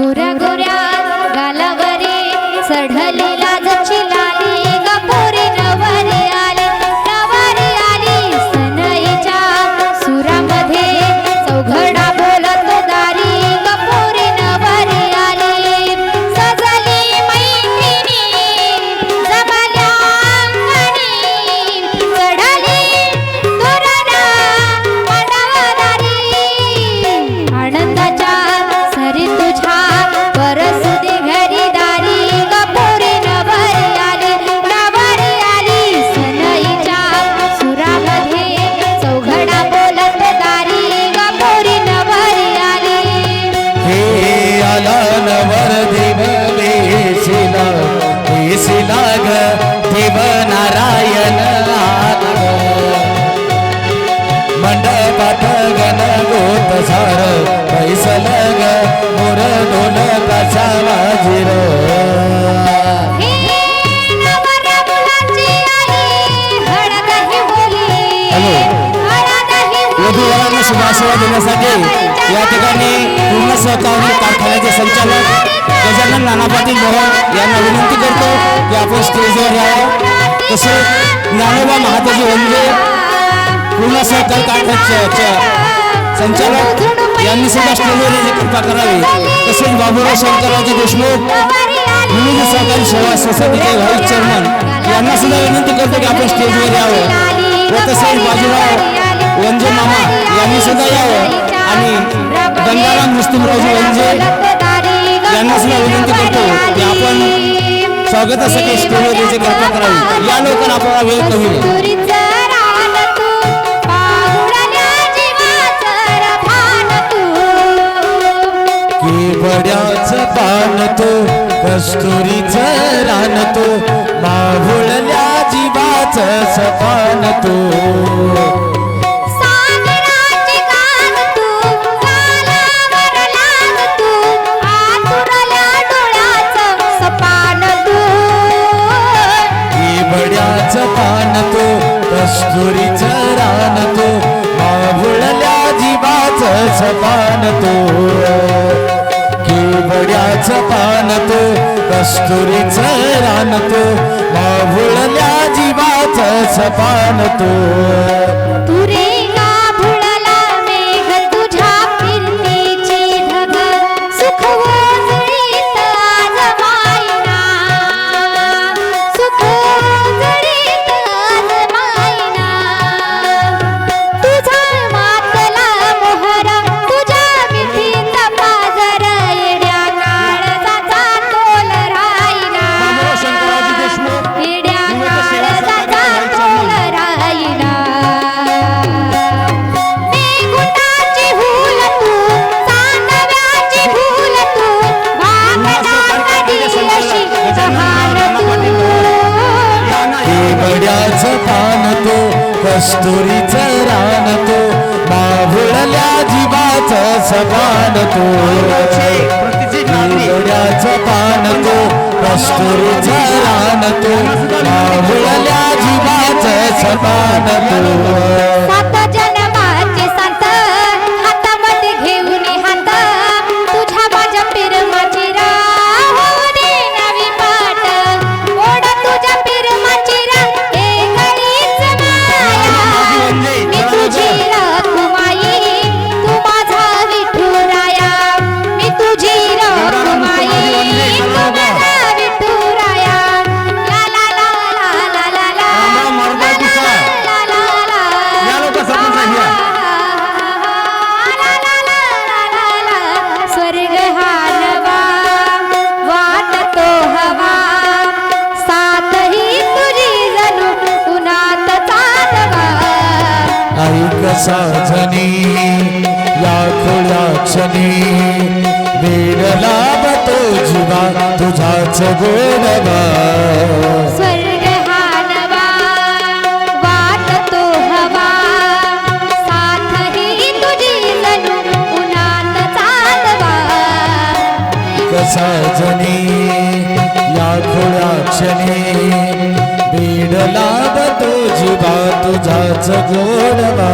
ഉരകോ वेशिला ग देव नारायण. मंडपात गण गोत सार पैसल ग मोर ढोल कसा वाजिर. वधूवरांना शुभाशय देण्यासाठी या ठिकाणी पूर्ण सहकारी कारखान्याचे संचालक आपण नाना पाटील मोहन यांना विनंती करतो की आपण स्टेजवर यावं. तसे ज्ञानोबा महाताजी वंदे पूर्ण सहकार काठाच्या संचालक यांनी सुद्धा स्टेजवर कृपा करावी. तसेच बाबूराव शंकररावजी देशमुख विविध सहकारी सेवा सोसायटीचे व्हाईस चेअरमन यांना सुद्धा विनंती करतो की आपण स्टेजवर यावं. व तसेच बाजूराव वंजे मामा यांनी सुद्धा यावं. आणि गंगाराम मुस्लिमरावजी वंजे यांना सुद्धा विनंती करतो की आपण स्वागतासाठी स्टेजवर याची कृपा करावी या लोकांना आपल्याला वेळ कमी आहे. बड्याच पान तो कस्तुरीच रान तो माहुळल्या जीवाच सपान तो कस्तुरीच रान तो माहुळल्या जीवाच सपान तो. केवड्याच पान तो कस्तुरीच रान तो माहुळल्या जीवाच सपान तो कस्तुरीच रान तो माहुळल्या जीवाच सपान तो की बड्याच पान तो कस्तुरीच रान तो माहुळल्या जीवाच सपान तो साजनी या खोल्या क्षणी वेड लाभतो जीवा तुझाच गोडवा स्वर्ग हा नवा वाटतो हवा. साथ ही तुझी जणू उन्हात चालवा. कसा तुझाच गोडवा